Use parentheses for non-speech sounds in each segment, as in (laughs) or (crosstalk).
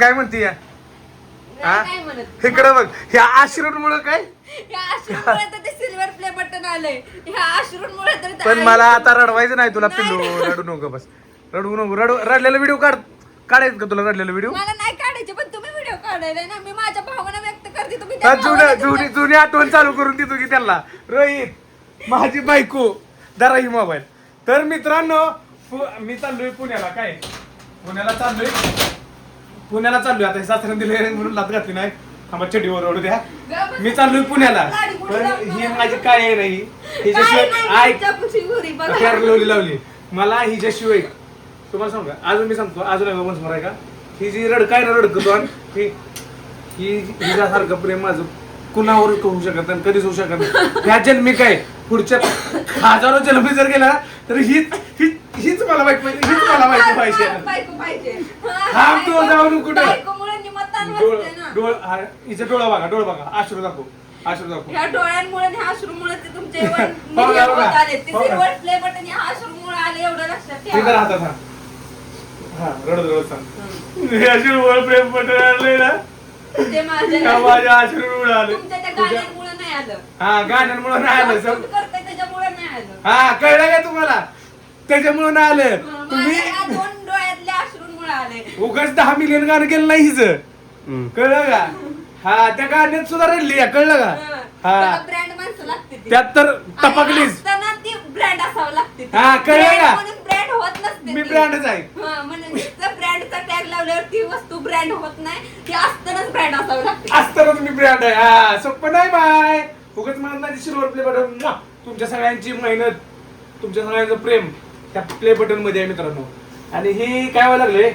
काय म्हणते या? काय इकडं बघ. ह्या काय? आश्रूमुळे तर ते सिल्वर प्ले बटन आलंय. ह्या पण मला आता रडवायचं नाही तुला. पिल्लू रडू नको बस. रडू नको. रडू रडलेला व्हिडिओ काढ. काढायचं का तुला रडलेला व्हिडिओ मला नाही काढायचे पण तुम्ही व्हिडिओ काढायला ना. मी माझ्या भावना व्यक्त करते. तुम्ही त्या जुनी जुनी आठवण चालू करून देतो की त्यांना. रोहित माझी बायको जरा ही मोबाईल तर मित्रांनो मी चाललोय पुण्याला. काय? पुण्याला चाललोय. पुण्याला चाललोय आता. हे सासऱ्याने दिले म्हणून लात घातली नाही. थांबा चडीवर ओढू द्या. मी चाललोय पुण्याला. पण ही. माझी काय आहे नाही हिच्याशिवाय. फेर लावली लावली. मला हिच्याशिवाय तुम्हाला सांगू का? अजून मी सांगतो. अजून एक वंश आहे का? ही जी रड काय ना रडकतो आणि ही ही हिच्यासारखं प्रेम माझं कुणावर होऊ शकत नाही कधीच होऊ शकत नाही. ह्या जन्मी काय पुढच्या हजारो जन्मी जर गेला तर हीच हीच हीच मला माहीत पाहिजे हीच मला माहिती पाहिजे. थांब तू जाऊन कुठं? बायकोमुळे निमत्तान डोळ वाचते ना. डोळ हा, हिचं डोळा बघा डोळ बघा. आश्रू दाखव आश्रू दाखव. ह्या डोळ्यांमुळे आणि ह्या अश्रूमुळे ते तुमचे हो हो होत का? आले ते हो का? सिल्वर प्ले बटन ह्या अश्रूमुळे आले एवढं लक्षात इथं ठेवा राहतात हा हा रडत रडत सांग. हे अशी ओळ प्रेम पटलं आणलंय ना? ते माझ्या का माझ्या आश्रू उडाले तुमच्या त्या गाण्यांमुळे नाही आलं. हा गाण्यांमुळे नाही आलं शूट सम- करताय त्याच्यामुळे नाही आलं. हा कळलं का तुम्हाला? त्याच्यामुळे नाही आलं. तुम्ही माझ्या या दोन डोळ्यातल्या अश्रूंमुळे आले उगाच दहा मिलियन गाणं केलं नाही हिचं. कळलं का? हा त्या गाण्यात सुद्धा रडली आहे, कळलं का? हा. ब्रँड माणसं लागते ती. त्यात तर आणि टपकलीच. असताना ती ब्रँड असावं लागते ती. हा, कळलं Brand का? म्हणून ब्रँड होत नसते मी ती. ब्रँडच आहे. हा, म्हणून ब्रँडचा टॅग लावल्यावर ती वस्तू ब्रँड होत नाही. ती असतानाच ब्रँड असावं लागते. असतानाच मी ब्रँड आहे. हा सोपं नाही बाय. उगाच मला नाही सिल्वर प्ले बटन तुमच्या सगळ्यांची मेहनत तुमच्या सगळ्यांचं प्रेम त्या प्ले बटनमध्ये आहे मित्रांनो. आणि ही काय व्हायला लागले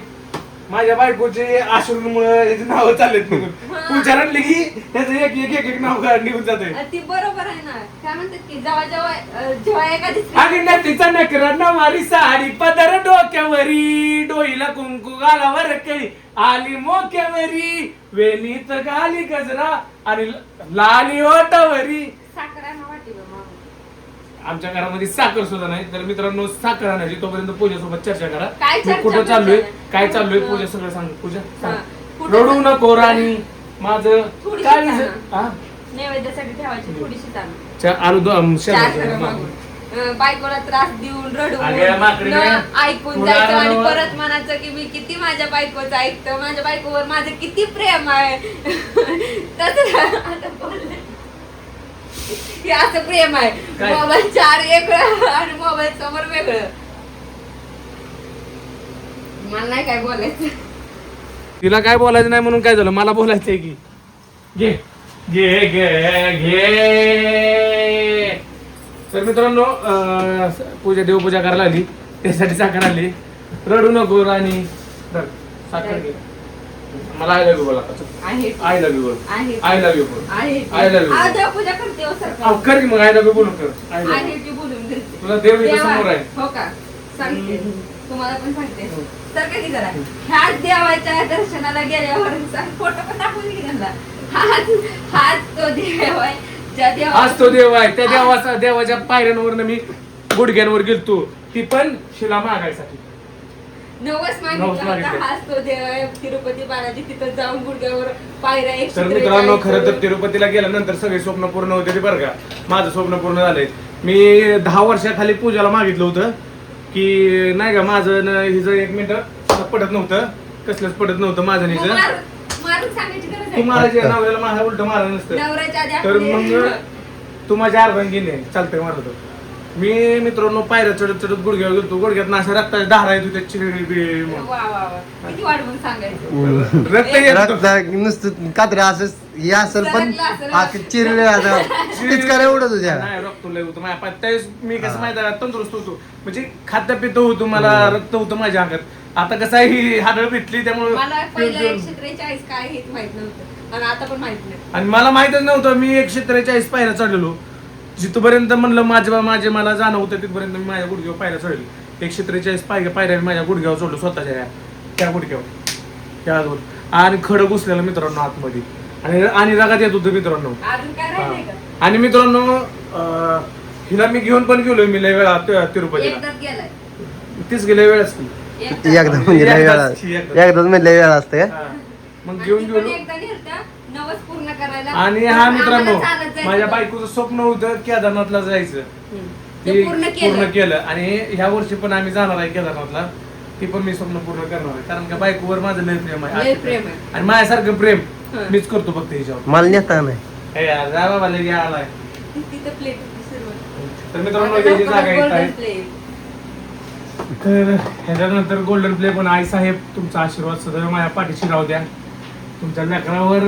माझ्या बायकोचे आश्रममुळे याची नावं चाललेत निघून पूजा रडली की त्याचं एक एक एक एक नाव का- निघून जाते ती बरोबर आहे ना. काय म्हणतात की जेव्हा जेव्हा अ, जेव्हा एखादी अगं नटीचा नकरा नवारी साडी पदर डोक्यावरी डोईला कुंकू गालावर काही आली मोक्यावरी वेणीत गाली गजरा आणि ल- लाली ओटावरी साखर आहे ना वाटी बा मागं. आमच्या घरामध्ये साखर सुद्धा नाही तर मित्रांनो साखर आणायची तोपर्यंत पूजासोबत चर्चा करा काय मी चर्चा कुठं चाललोय करताय? काय चाललोय. पूजा सगळं सांग पूजा सांग. हा. कुठं रडू चाललोय? नको राणी माझं थोडीशी काय सांग. विषय- हा? नैवेद्यासाठी ठेवायची थोडीशी ताण चा- आलू दो- अम, चार शेजारच्या घरं मागं. मागून. अ, बायकोला त्रास देऊन अगं, रडवून माकडे न नाही. ऐकून पुन्हा जायचं आणि. परत म्हणायचं की मी किती माझ्या बायकोचं ऐकतो माझ्या बायकोवर माझं किती प्रेम आहे (laughs) तसं आता हे असं प्रेम आहे. काय? मोबाईल चार वेगळं आणि मोबाईल समोर वेगळं. मला नाही काय बोलायचं. तिला काय बोलायचं नाही म्हणून काय झालं? मला बोलायचंय की. घे. घे घे घे. तर मित्रांनो अं, पूजा देवपूजा करायला आली त्यासाठी साखर आली. रडू नको राणी. साखर घे. मला आय लव्ह बोला आहे आय लव्ह बोल. आहे आय लव्ह यू बोल. आहे I love you. आज देवपूजा करते हो सर. अहो, कर की मग आय लव्ह बोलून कर. आय आहे लव्ह ती बोलून घेते तुला देव इथं देवा- समोर आहे. हो का? सांगते. तुम्हाला पण सांगते. हो. करा? देवाच्या दर्शनाला गेल्यावर फोटो पण दाखवून हाच हाच तो देव आहे. ज्या देवा आज तो देव आहे. त्या देवाचा देवाच्या पायऱ्यांवर मी गुडघ्यांवर गेलतो. ती पण शिला मागायसाठी नवस नवस मागितला होता. मागितला. हाच तो देव आहे. तिरुपती बालाजी तिथं जाऊन गुडघ्यावर पायऱ्या एक तर मित्रांनो खरं तर तिरुपतीला गेल्यानंतर सगळे स्वप्न पूर्ण होते ते बरं का. माझं स्वप्न पूर्ण झालंय. मी दहा वर्षाखाली पूजाला मागितलं होतं की नाही का माझं न हिचं एक मिनिट पडत नव्हतं. कसलंच पडत नव्हतं माझं आणि हिचं. मारून सांगायची गरज तू आहे मारायच्या नावाला माझ्या उलट मारलं नसतं. नवऱ्याच्या आधी तर आपले- मग तू माझ्या अर्धांगीने चालतंय मारत. मी मित्रांनो पायऱ्या चढत चढत गुडघ्यावर गेलतो. गुडघ्यात अशा रक्ताच्या धारा येत होत्या चिरळी वा वा वा. किती वाढवून सांगायचं? रक्त येत होतं. रक्त नुसतं कात्री असं हे असेल पण सरकलं असेल. चिरले आता पिचकाऱ्या उडत होत्या. नाही रक्त लय होतं माझ्या. त्यावेळेस मी कसं माहिती आहे, तंदुरुस्त होतो. म्हणजे खाद्य पित होतो मला रक्त होतं माझ्या अंगात. आता कसं आहे ही हाडळ भेटली त्यामुळे मला पहिलं एकशे त्रेचाळीस काय हेच माहीत नव्हतं. आणि आता पण माहीत नाही. आणि मला माहितच नव्हतं मी एकशे त्रेचाळीस पायऱ्या चढलेलो. जिथपर्यंत म्हणलं माझ्या माझे मला जाणं होतं तिथपर्यंत मी माझ्या गुडघ्यावर पायऱ्या चढली. एकशे त्रेचाळीस पाय पायऱ्या मी माझ्या गुडघ्यावर चढलो स्वतःच्या या- त्या गुडघ्यावर त्या दोन आणि खडक घुसलेलं मित्रांनो आतमध्ये. आणि आणि रागात येत होतं मित्रांनो. अजून काय राहिलंय का. आणि मित्रांनो अं, हिला मी घेऊन पण गेलो मी लय वेळा ति- तिरुपतीला. एकदाच गेलाय. तीच गेल्या वेळेस की. एकदाच. एकदा म्हणजे लय वेळा एकदाच- म्हणजे लय वेळा असते हा. मग घेऊन गेलो. एकदा नेलतं, पूर्ण करायला आणि हा मित्रांनो माझ्या. बायकोचं स्वप्न होतं केदारनाथला जायचं. ते पूर्ण केलं आणि ह्या वर्षी पण आम्ही जाणार आहे केदारनाथला ती पण मी स्वप्न पूर्ण करणार आहे कारण का बायकोवर माझं लय प्रेम आहे प्रेम आहे. आणि माझ्यासारखं प्रेम. मीच करतो फक्त ह्याच्यावर मला नेता नाही हे यार, जा बाबा लगे आलाय. तर मित्रांनो जागा येत आहे. तर ह्याच्यानंतर गोल्डन प्ले पण आई साहेब तुमचा आशीर्वाद सदैव माझ्या पाठीशी राहू द्या तुमच्या लेकरावर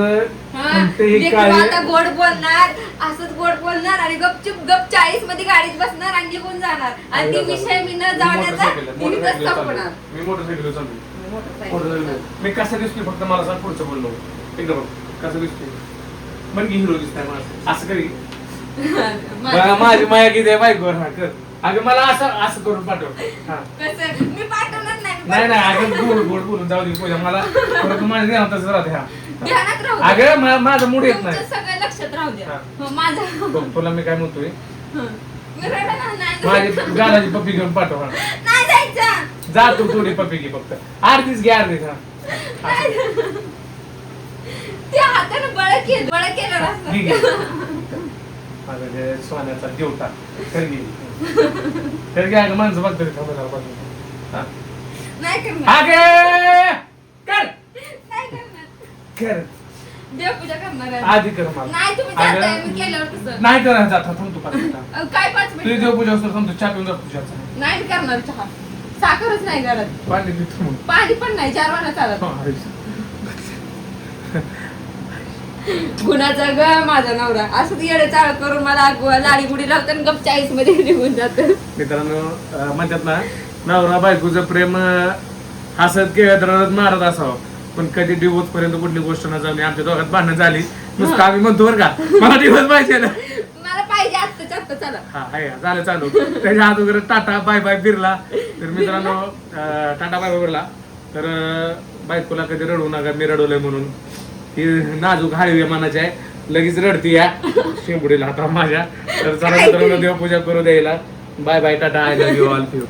हा, कोणतेही लेकरं काय आता गोड बोलणार असंच गोड बोलणार आणि गपचूप गप चाळीसमध्ये गाडीत बसणार आणि निघून जाणार. आणि ती विषय मी न जाण्याचा तिथंच संपणार. मी मोटरसायकल. चालू मोटरसायकल. मी कसं दिसतोय फक्त मला सांग पुढचं बोललो एकदा बघ कसं दिसतोय? मन की हिरो दिसताय मला. असं करी. (laughs) माझी माया किती आहे बायकोवर हा कर अगं मला असं असं करून पाठव. हा. कसं? मी पाठवणार नाही नाही अगं गोड गोड बोलून जाऊ दे पूजा मला परत माझ्या ध्यानात तसं राहते हा ध्यानात राहू द्या. अगं मा- माझं मूड येत तुमचं नाही सगळं लक्षात राहू द्या हा. हो, माझं बघ, तुला मी काय म्हणतोय हं. मी रडणार नाही. माझी गालाची पप्पी घेऊन पाठव हा नाही जायचं जा तू थोडी पप्पी घे फक्त अर्धीच घे अर्धीच हा असं. ते हाताने बळ केलं बळ केलं घे, घे. असतं. माझा जे सोन्याचा देवता तर घे तर घे अगं माणसं बघ तरी थांबा जरा बाजूला. हा. नाही करणार. अगे कर! नाही करणार. कर. देवपूजा करणार आहे. आधी कर मला. नाही तुम्ही अगं, जाताय मी केल्यावर तसं. नाही कर जात थांब तू पाच मिनिटं. अहो, काय पाच तुझी मिनिट देवपूजा असतो थांब तू चहा पिऊन नाही करणार चहा. साखरच नाही घरात. पाणी मग पाणी पण नाही चार वाजता चालत. हा. गुणाचा ग माझा नवरा. असं येडे चाळ करून मला लाडी गुडी लावतात आणि गप चाळीसमध्ये निघून जात मित्रांनो अं, म्हणतात ना नवरा बायकोचं प्रेम हसत खेळत रडत मारत असावं. पण कधी डिवोर्स पर्यंत कुठली गोष्ट न जाऊन आमच्या दोघात भांडणं झाली नुसतं आम्ही म्हणतो बरं का मला डिवोर्स पाहिजे ना. मला पाहिजे आत्ताच्या आत्ता चला. हा आहे का? झालं चालू. त्याच्या हात वगैरे टाटा बाय बाय फिरला. तर मित्रांनो अं, टाटा बाय बाय फिरला. तर अं, बायकोला कधी रडू नका मी रडवलंय म्हणून. ही नाजूक हळवी मनाची आहे. लगेच रडती या. शेंबुडीला आता माझ्या. तर चला मित्रांनो देवपूजा करू द्यायला. Bye bye tata I love you all you